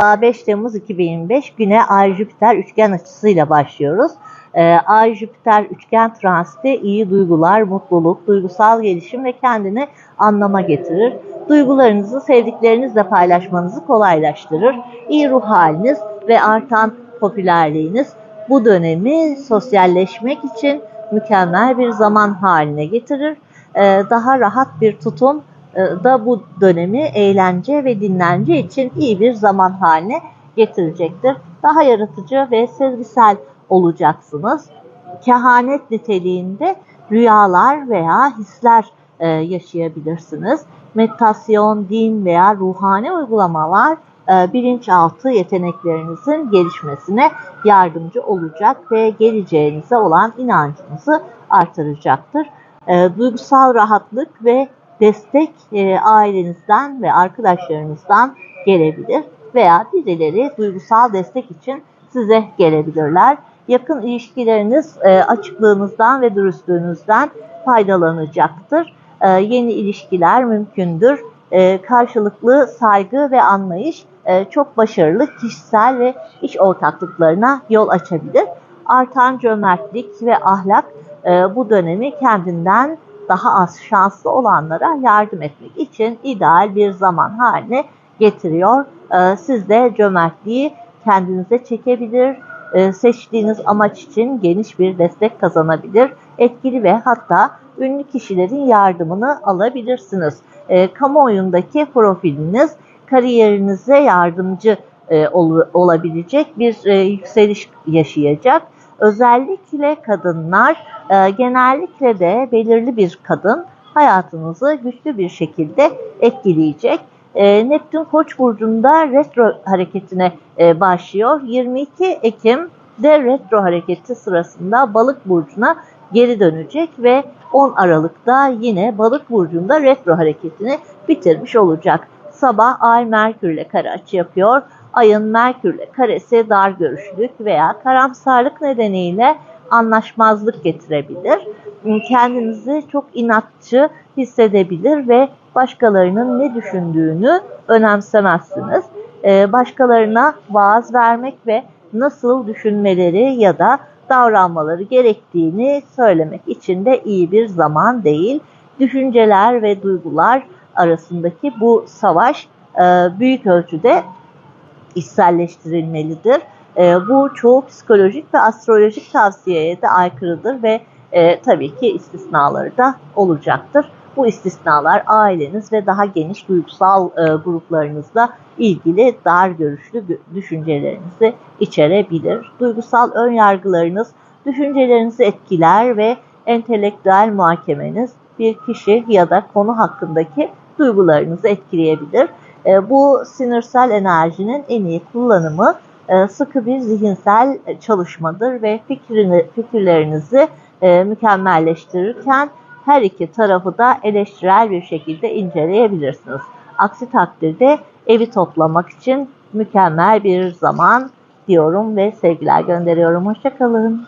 5 Temmuz 2025 güne Ay Jüpiter üçgen açısıyla başlıyoruz. Ee, Ay Jüpiter üçgen transiti iyi duygular, mutluluk, duygusal gelişim ve kendini anlama getirir. Duygularınızı sevdiklerinizle paylaşmanızı kolaylaştırır. İyi ruh haliniz ve artan popülerliğiniz bu dönemi sosyalleşmek için mükemmel bir zaman haline getirir. Ee, daha rahat bir tutum da bu dönemi eğlence ve dinlence için iyi bir zaman haline getirecektir. Daha yaratıcı ve sezgisel olacaksınız. Kehanet niteliğinde rüyalar veya hisler e, yaşayabilirsiniz. Meditasyon, din veya ruhani uygulamalar e, bilinçaltı yeteneklerinizin gelişmesine yardımcı olacak ve geleceğinize olan inancınızı artıracaktır. E, duygusal rahatlık ve destek e, ailenizden ve arkadaşlarınızdan gelebilir veya birileri duygusal destek için size gelebilirler. Yakın ilişkileriniz e, açıklığınızdan ve dürüstlüğünüzden faydalanacaktır. E, yeni ilişkiler mümkündür. E, karşılıklı saygı ve anlayış e, çok başarılı kişisel ve iş ortaklıklarına yol açabilir. Artan cömertlik ve ahlak e, bu dönemi kendinden daha az şanslı olanlara yardım etmek için ideal bir zaman haline getiriyor. Ee, siz de cömertliği kendinize çekebilir, e, seçtiğiniz amaç için geniş bir destek kazanabilir, etkili ve hatta ünlü kişilerin yardımını alabilirsiniz. E, kamuoyundaki profiliniz kariyerinize yardımcı e, olabilecek bir yükseliş yaşayacak. Özellikle kadınlar e, genellikle de belirli bir kadın hayatınızı güçlü bir şekilde etkileyecek. E, Neptün Koç burcunda retro hareketine e, başlıyor. 22 Ekim'de retro hareketi sırasında Balık burcuna geri dönecek ve 10 Aralık'ta yine Balık burcunda retro hareketini bitirmiş olacak. Sabah Ay Merkür ile kare açı yapıyor. Ayın Merkür ile karesi dar görüşlülük veya karamsarlık nedeniyle anlaşmazlık getirebilir. Kendinizi çok inatçı hissedebilir ve başkalarının ne düşündüğünü önemsemezsiniz. Ee, başkalarına vaaz vermek ve nasıl düşünmeleri ya da davranmaları gerektiğini söylemek için de iyi bir zaman değil. Düşünceler ve duygular arasındaki bu savaş e, büyük ölçüde içselleştirilmelidir. E, bu çoğu psikolojik ve astrolojik tavsiyeye de aykırıdır ve e, tabii ki istisnaları da olacaktır. Bu istisnalar aileniz ve daha geniş duygusal e, gruplarınızla ilgili dar görüşlü düşüncelerinizi içerebilir. Duygusal ön yargılarınız düşüncelerinizi etkiler ve entelektüel muhakemeniz bir kişi ya da konu hakkındaki duygularınızı etkileyebilir. E, bu sinirsel enerjinin en iyi kullanımı e, sıkı bir zihinsel çalışmadır ve fikrini, fikirlerinizi e, mükemmelleştirirken her iki tarafı da eleştirel bir şekilde inceleyebilirsiniz. Aksi takdirde evi toplamak için mükemmel bir zaman diyorum ve sevgiler gönderiyorum. Hoşçakalın.